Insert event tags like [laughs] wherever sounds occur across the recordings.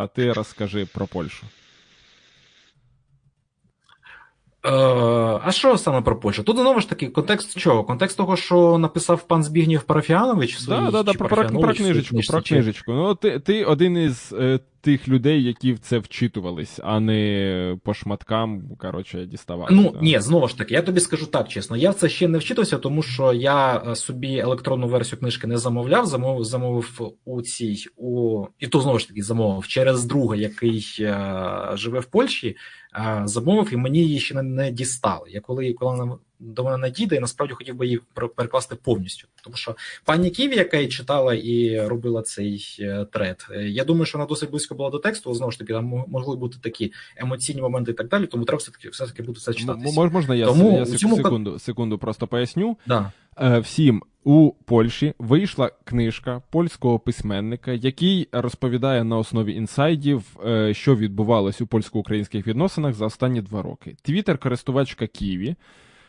А ти розкажи про Польщу. Е, а що саме про Польщу? Тут знову ж таки контекст чого? Контекст того, що написав пан Збігнєв Парафіанович Да, да, да, про, про, про книжечку, про книжечку. Ну, ти, ти один із е, тих людей, які в це вчитувались, а не по шматкам, коротше, діставали. Ну да. ні, знову ж таки, я тобі скажу так чесно. Я в це ще не вчитався, тому що я е, собі електронну версію книжки не замовляв. Замовив, замовив у цій у і то знову ж таки замовив через друга, який е, живе в Польщі. Е, замовив і мені її ще не, не дістали. Я коли коли вона до мене надійде, я насправді хотів би її перекласти повністю. Тому що пані Ківі, яка і читала і робила цей е, тред, е, я думаю, що вона досить близько була до тексту. але, Знову ж таки, там могли бути такі емоційні моменти і так далі. Тому треба все таки все таки буде це читати. можна я, Тому я цьому секунду, секунду просто поясню. Да. Е, всім у Польщі вийшла книжка польського письменника, який розповідає на основі інсайдів, що відбувалось у польсько-українських відносинах за останні два роки. Твіттер-користувачка Ківі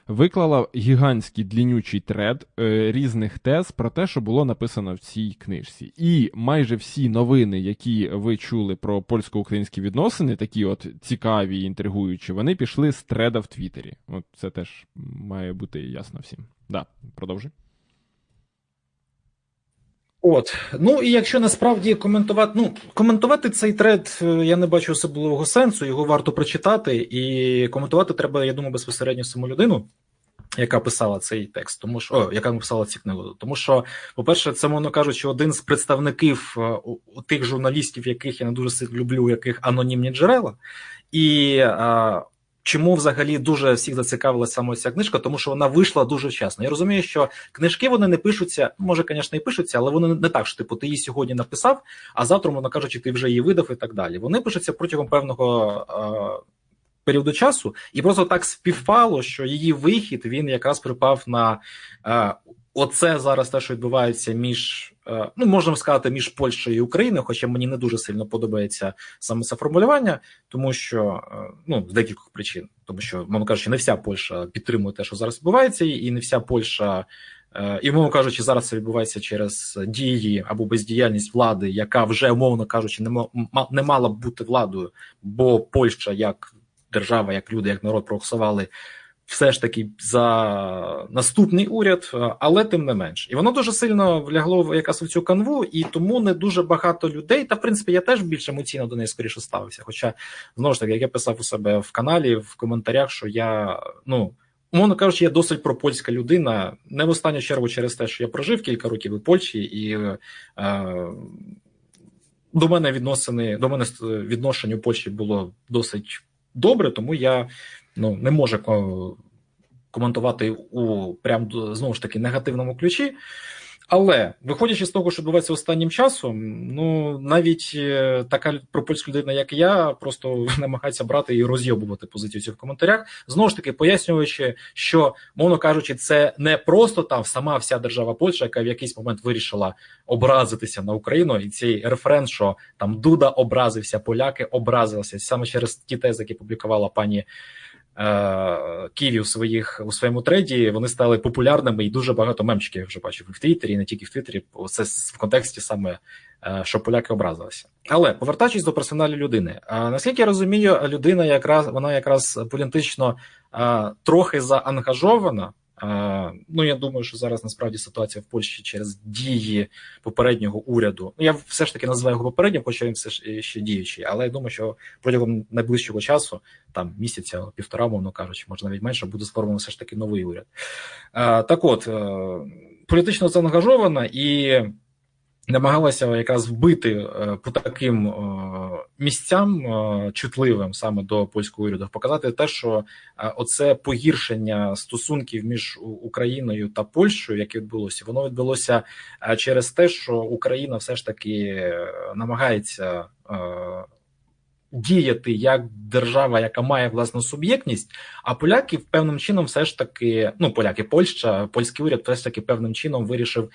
виклала гігантський длінючий тред е, різних тез про те, що було написано в цій книжці. І майже всі новини, які ви чули про польсько-українські відносини, такі от цікаві і інтригуючі, вони пішли з треда в Твіттері. От це теж має бути ясно всім. Да, продовжуй. От ну і якщо насправді коментувати, ну коментувати цей тред, е, я не бачу особливого сенсу. Його варто прочитати, і коментувати треба, я думаю, безпосередньо саму людину, яка писала цей текст, тому що о, яка написала ці книгу. Тому що, по-перше, це мовно кажучи, один з представників е, у, у тих журналістів, яких я не дуже люблю, яких анонімні джерела, і е, Чому взагалі дуже всіх зацікавила саме ця книжка? Тому що вона вийшла дуже вчасно. Я розумію, що книжки вони не пишуться, може, звісно, і пишуться, але вони не так, що типу ти її сьогодні написав, а завтра, мовно кажучи, ти вже її видав і так далі. Вони пишуться протягом певного е, періоду часу, і просто так співпало, що її вихід він якраз припав на е, оце зараз те, що відбувається між, е, ну можна сказати, між Польщею і Україною, хоча мені не дуже сильно подобається саме це формулювання, тому що е, ну з декількох причин, тому що, мовно кажучи, не вся Польща підтримує те, що зараз відбувається, і не вся Польща. е, І, мовно кажучи, зараз це відбувається через дії або бездіяльність влади, яка вже, умовно кажучи, не мала б бути владою, бо Польща як держава, як люди, як народ проголосували все ж таки за наступний уряд, е, але тим не менш, і воно дуже сильно влягло в якраз в цю канву, і тому не дуже багато людей. Та в принципі я теж більш емоційно до неї скоріше ставився. Хоча знову ж таки, як я писав у себе в каналі в коментарях, що я ну. Умовно кажучи, я досить пропольська людина, не в останню чергу через те, що я прожив кілька років у Польщі, і е, до мене відносини до мене відношення у Польщі було досить добре, тому я ну не можу ко- коментувати у прям знову ж таки негативному ключі. Але виходячи з того, що відбувається останнім часом, ну навіть е, така пропольська людина, як я, просто [laughs] намагається брати і роз'єбувати позицію цю в коментарях. Знову ж таки, пояснюючи, що, мовно кажучи, це не просто там сама вся держава Польща, яка в якийсь момент вирішила образитися на Україну, і цей референ, що там Дуда образився, поляки образилися саме через ті тези, які публікувала пані. Е, Ківі у своїх у своєму треді вони стали популярними і дуже багато мемчиків я вже бачив і в Твіттері, і не тільки в Твіттері. Це в контексті саме е, що поляки образилися. Але повертаючись до персоналі людини, а, наскільки я розумію, людина якраз вона якраз політично трохи заангажована. Ну я думаю, що зараз насправді ситуація в Польщі через дії попереднього уряду. Ну я все ж таки називаю його попереднім, хоча він все ж ще діючий. Але я думаю, що протягом найближчого часу, там місяця, півтора, мовно кажучи, може навіть менше, буде сформовано все ж таки новий уряд. Так от е, політично заангажована і намагалася якраз вбити е, по таким е, місцям е, чутливим саме до польського уряду, показати те, що оце погіршення стосунків між Україною та Польщею, яке відбулося, воно відбулося через те, що Україна все ж таки намагається. Діяти як держава, яка має власну суб'єктність, а поляки певним чином все ж таки, ну поляки, Польща, польський уряд, все ж таки певним чином вирішив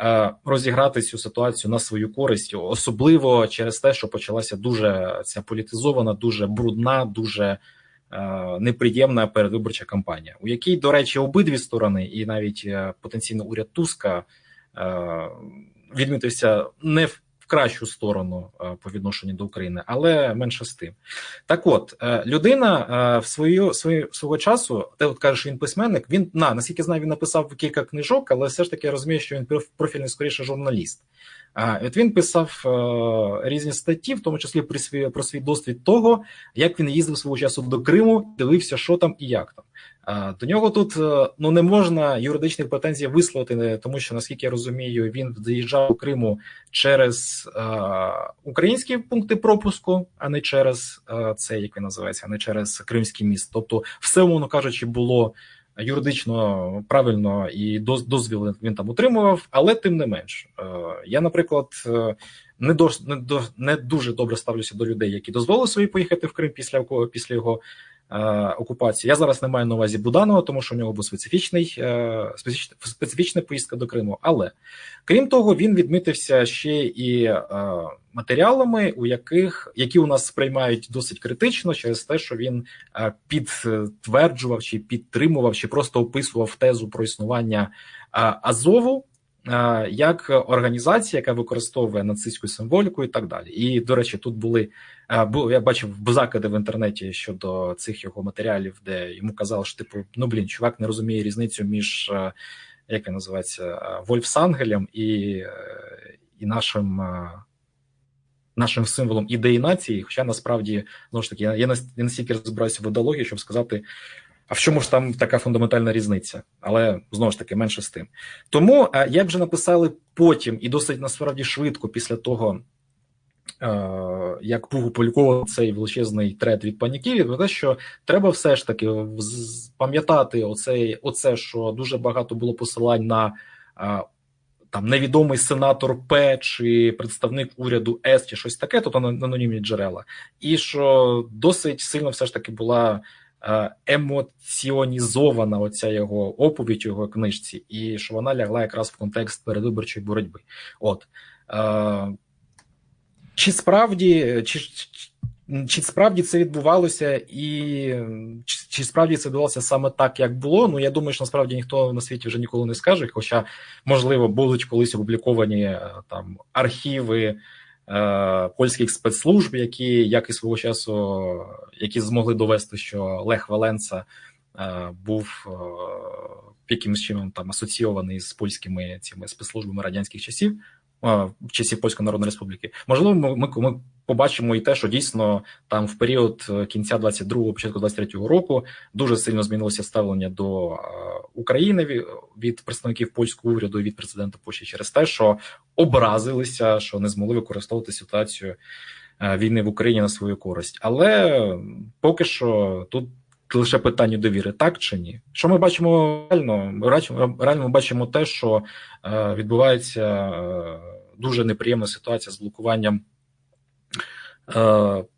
е, розіграти цю ситуацію на свою користь, особливо через те, що почалася дуже ця політизована, дуже брудна, дуже е, неприємна передвиборча кампанія, у якій, до речі, обидві сторони, і навіть е, потенційно уряд Туска е, відмітився не в кращу сторону е, по відношенню до України, але менше з тим. Так, от е, людина е, в свою свою свого часу, ти от кажеш, він письменник. Він на наскільки знаю, він написав кілька книжок, але все ж таки я розумію, що він профільний скоріше журналіст. От він писав різні статті, в тому числі про свій про свій досвід того, як він їздив свого часу до Криму, дивився, що там і як там. До нього тут е, ну не можна юридичних претензій висловити, тому що наскільки я розумію, він заїжджав до Криму через е, українські пункти пропуску, а не через е, це, як він називається, а не через Кримський міст. Тобто, все умовно кажучи, було юридично правильно і дозвіл він там отримував, але тим не менш, я, наприклад, не до не до не дуже добре ставлюся до людей, які дозволили собі поїхати в Крим після після його окупації. Я зараз не маю на увазі Буданова, тому що у нього був специфічний е, специфічна поїздка до Криму. Але крім того, він відмітився ще і е, матеріалами, у яких які у нас сприймають досить критично через те, що він підтверджував чи підтримував, чи просто описував тезу про існування Азову. Як організація, яка використовує нацистську символіку, і так далі, і до речі, тут були я бачив закиди в інтернеті щодо цих його матеріалів, де йому казали, що типу, ну блін, чувак не розуміє різницю між як він називається Вольфсангелем і і нашим нашим символом ідеї нації. Хоча насправді знову ж таки я я настільки розбираюся в ідеології, щоб сказати. А в чому ж там така фундаментальна різниця? Але знову ж таки менше з тим. Тому як вже написали потім, і досить насправді швидко після того, як був опублікований цей величезний трет від паніків, про те, що треба все ж таки пам'ятати оце, оце, що дуже багато було посилань на там невідомий сенатор П чи представник уряду С, чи щось таке, тобто анонімні джерела, і що досить сильно все ж таки була. Емоціонізована оця його оповідь у його книжці, і що вона лягла якраз в контекст передвиборчої боротьби. От чи справді чи, чи справді це відбувалося, і чи, чи справді це відбувалося саме так, як було? Ну я думаю, що насправді ніхто на світі вже ніколи не скаже. Хоча, можливо, будуть колись опубліковані е, там архіви е, польських спецслужб, які як і свого часу які змогли довести, що Лех Валенца е, був е, якимось чином там асоційований з польськими цими спецслужбами радянських часів в часі Польської Народної Республіки. Можливо, ми, ми побачимо і те, що дійсно там в період е, кінця 22-го, початку 23-го року дуже сильно змінилося ставлення до України від представників польського уряду і від президента Польщі через те, що образилися, що не змогли використовувати ситуацію е, війни в Україні на свою користь. Але поки що тут. Лише питання довіри, так чи ні? Що ми бачимо реально? Реально ми бачимо те, що е, відбувається е, дуже неприємна ситуація з блокуванням е,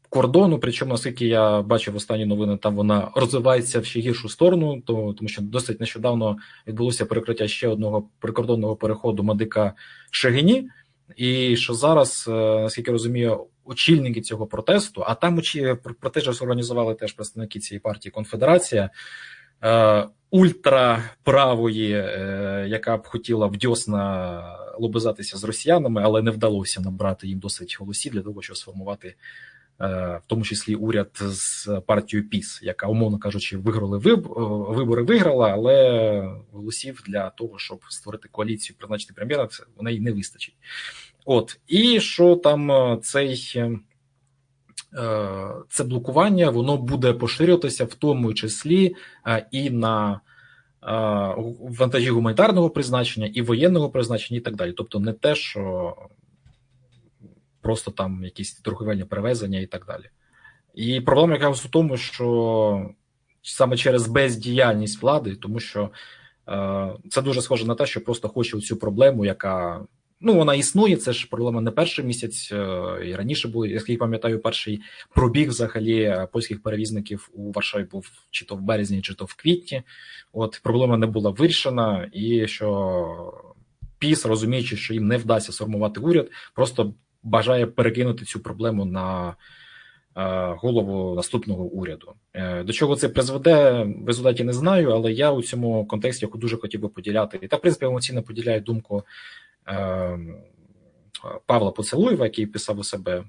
кордону. Причому, наскільки я бачив останні новини, там вона розвивається в ще гіршу сторону, то, тому що досить нещодавно відбулося перекриття ще одного прикордонного переходу Мадика Шегині. І що зараз, е, наскільки розумію, очільники цього протесту, а там протест організували теж представники цієї партії Конфедерація е, ультраправої, е, яка б хотіла вдьосна лобизатися з росіянами, але не вдалося набрати їм досить голосів для того, щоб сформувати. В тому числі уряд з партією ПІС, яка, умовно кажучи, виграли вибори, виграла, але голосів для того, щоб створити коаліцію, призначити прем'єра, у неї не вистачить. От і що там е, цей е, це блокування, воно буде поширюватися в тому числі е, і на вантажі гуманітарного призначення, і воєнного призначення, і так далі. Тобто, не те, що просто там якісь торговельні перевезення і так далі. І проблема якраз у тому, що саме через бездіяльність влади, тому що е, це дуже схоже на те, що просто хоче цю проблему, яка Ну, вона існує. Це ж проблема не перший місяць. Е, і раніше були, я пам'ятаю, перший пробіг взагалі е, польських перевізників у Варшаві був чи то в березні, чи то в квітні. От проблема не була вирішена, і що піс, розуміючи, що їм не вдасться сформувати уряд, просто бажає перекинути цю проблему на. Е, голову наступного уряду до чого це призведе в результаті не знаю, але я у цьому контексті дуже хотів би поділяти і та в принципі емоційно поділяю думку Павла Поцелуєва, який писав у себе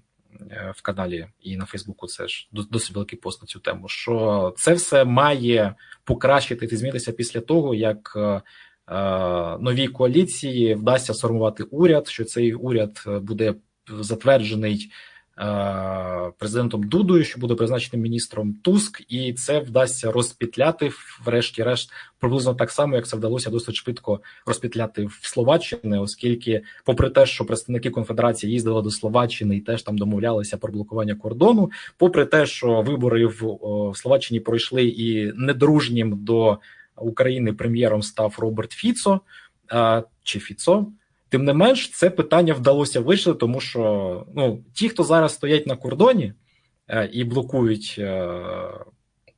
е, в каналі і на Фейсбуку. Це ж досить великий пост на цю тему. Що це все має покращити і змінитися після того, як е, новій коаліції вдасться сформувати уряд, що цей уряд буде затверджений Е, президентом Дудою, що буде призначеним міністром Туск, і це вдасться розпітляти врешті-решт приблизно так само, як це вдалося досить швидко розпітляти в Словаччині, оскільки, попри те, що представники конфедерації їздили до Словаччини і теж там домовлялися про блокування кордону, попри те, що вибори в, в Словаччині пройшли і недружнім до України прем'єром став Роберт Фіцо чи Фіцо. Тим не менш, це питання вдалося вирішити, тому що ну, ті, хто зараз стоять на кордоні е, і блокують е,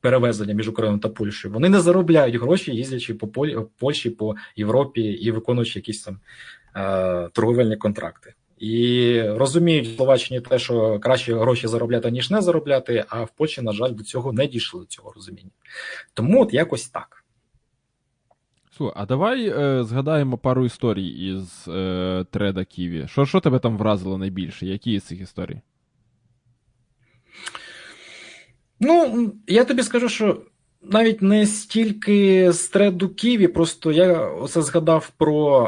перевезення між Україною та Польщею, вони не заробляють гроші, їздячи по Поль... Польщі, по Європі і виконуючи якісь там е, торговельні контракти. І розуміють в Словаччині те, що краще гроші заробляти, ніж не заробляти, а в Польщі, на жаль, до цього не дійшли до цього розуміння. Тому от якось так. Слухай, а давай е, згадаємо пару історій із е, треда Ківі. Що що тебе там вразило найбільше? Які з цих історій? Ну, я тобі скажу, що навіть не стільки з треду Ківі, просто я оце згадав про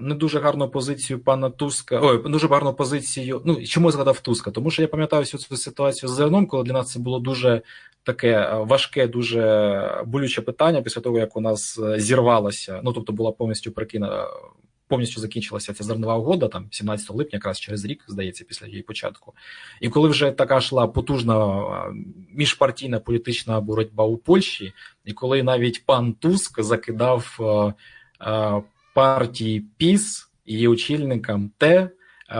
е, не дуже гарну позицію пана Туска. Ой, дуже гарну позицію. Ну чому я згадав Туска? Тому що я пам'ятаю всю цю ситуацію з зерном, коли для нас це було дуже таке е, важке, дуже болюче питання після того, як у нас е, зірвалося. Ну тобто була повністю прикинена повністю закінчилася ця зернова угода, там 17 липня, якраз через рік, здається, після її початку. І коли вже така йшла потужна міжпартійна політична боротьба у Польщі, і коли навіть пан Туск закидав партії ПІС і очільникам те,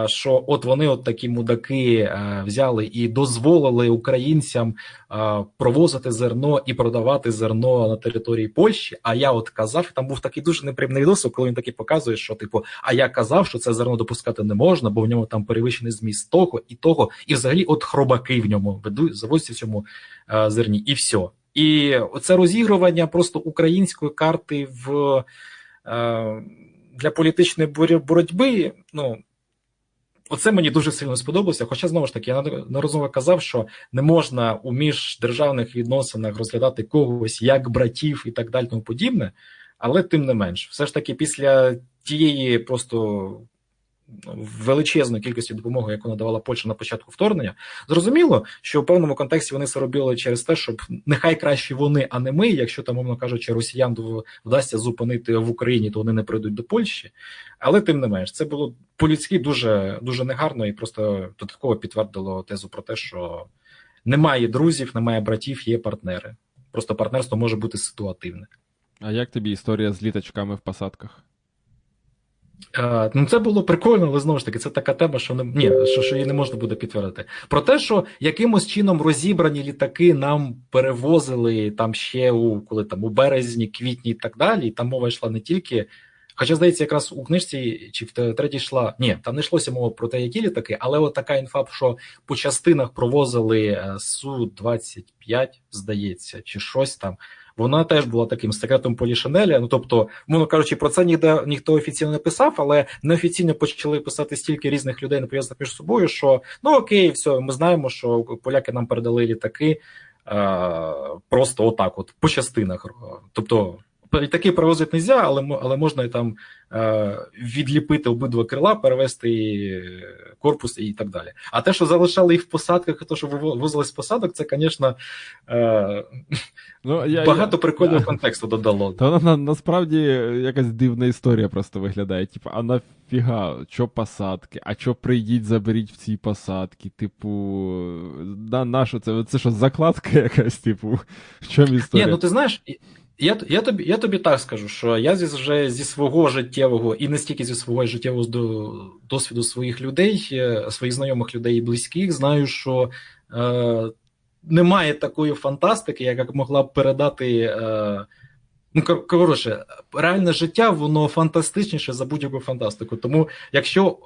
що от вони, от такі мудаки, е, взяли і дозволили українцям е, провозити зерно і продавати зерно на території Польщі. А я от казав, там був такий дуже неприємний відосик, коли він такий показує, що типу, а я казав, що це зерно допускати не можна, бо в ньому там перевищений зміст того і того, і взагалі от хробаки в ньому ведуть завозяться в цьому зерні, і все. І оце розігрування просто української карти в. Для політичної боротьби, ну Оце мені дуже сильно сподобалося. Хоча знову ж таки я неодноразово казав, що не можна у міждержавних відносинах розглядати когось як братів і так далі, тому подібне, але тим не менш, все ж таки, після тієї просто величезної кількості допомоги, яку надавала Польща на початку вторгнення, зрозуміло, що в певному контексті вони це робили через те, щоб нехай краще вони, а не ми. Якщо там, мовно кажучи, росіян вдасться зупинити в Україні, то вони не прийдуть до Польщі. Але тим не менш, це було по-людськи дуже дуже негарно і просто додатково підтвердило тезу про те, що немає друзів, немає братів, є партнери. Просто партнерство може бути ситуативне. А як тобі історія з літачками в посадках? Е, ну, це було прикольно, але знову ж таки, це така тема, що не ні, що, що її не можна буде підтвердити. Про те, що якимось чином розібрані літаки нам перевозили там ще у коли там у березні, квітні і так далі. І там мова йшла не тільки. Хоча, здається, якраз у книжці чи в третій йшла. Ні, там не йшлося мова про те, які літаки, але от така інфа, що по частинах провозили е, Су-25, здається, чи щось там вона теж була таким секретом Полішанеля. Ну тобто, мовно кажучи, про це ніде ніхто офіційно не писав, але неофіційно почали писати стільки різних людей, не пов'язаних між собою, що ну окей, все, ми знаємо, що поляки нам передали літаки. Просто отак, от по частинах. Тобто Літаки перевозити не можна, але але можна і там е, відліпити обидва крила, перевести корпус і так далі. А те, що залишали їх в посадках, і те, що вивозили з посадок, це, звісно, е, ну, я, багато я, прикольного я, контексту додало. Та вона на, насправді якась дивна історія просто виглядає. Типу, а нафіга, що посадки? А що прийдіть, заберіть в ці посадки? Типу, на, на що це? Це що, закладка якась, типу, в чому історія? Ні, ну ти знаєш. Я я, тобі я тобі так скажу, що я зі, вже зі свого життєвого і не стільки зі свого життєвого досвіду своїх людей, е, своїх знайомих людей і близьких, знаю, що е, немає такої фантастики, яка могла б передати. Е, Ну, коротше, реальне життя, воно фантастичніше за будь-яку фантастику. Тому, якщо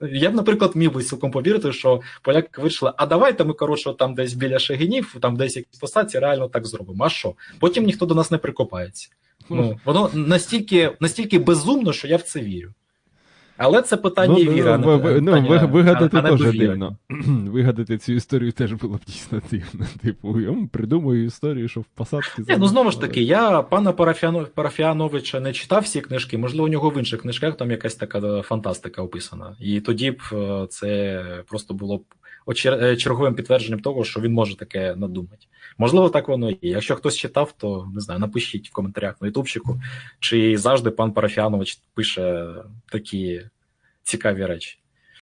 я б, наприклад, міг би цілком повірити, що поляки вирішили, а давайте ми, коротше, там десь біля Шегинів, там десь якісь посадці, реально так зробимо. А що? Потім ніхто до нас не прикопається. Ну, Воно настільки настільки безумно, що я в це вірю. Але це питання ну, віри. Ну, ви- ну, ви- вигадати а теж дивно. [clears throat] вигадати цю історію теж було б дійсно дивно. [laughs] Типу, я придумую історію, що в посадці. Ні, ну знову ж таки, я пана Парафіано- Парафіановича не читав всі книжки, можливо, у нього в інших книжках там якась така фантастика описана. І тоді б е, це просто було б черговим підтвердженням того, що він може таке надумати. Можливо, так воно і є. Якщо хтось читав, то не знаю, напишіть в коментарях на ютубчику, чи завжди пан Парафіанович пише такі цікаві речі.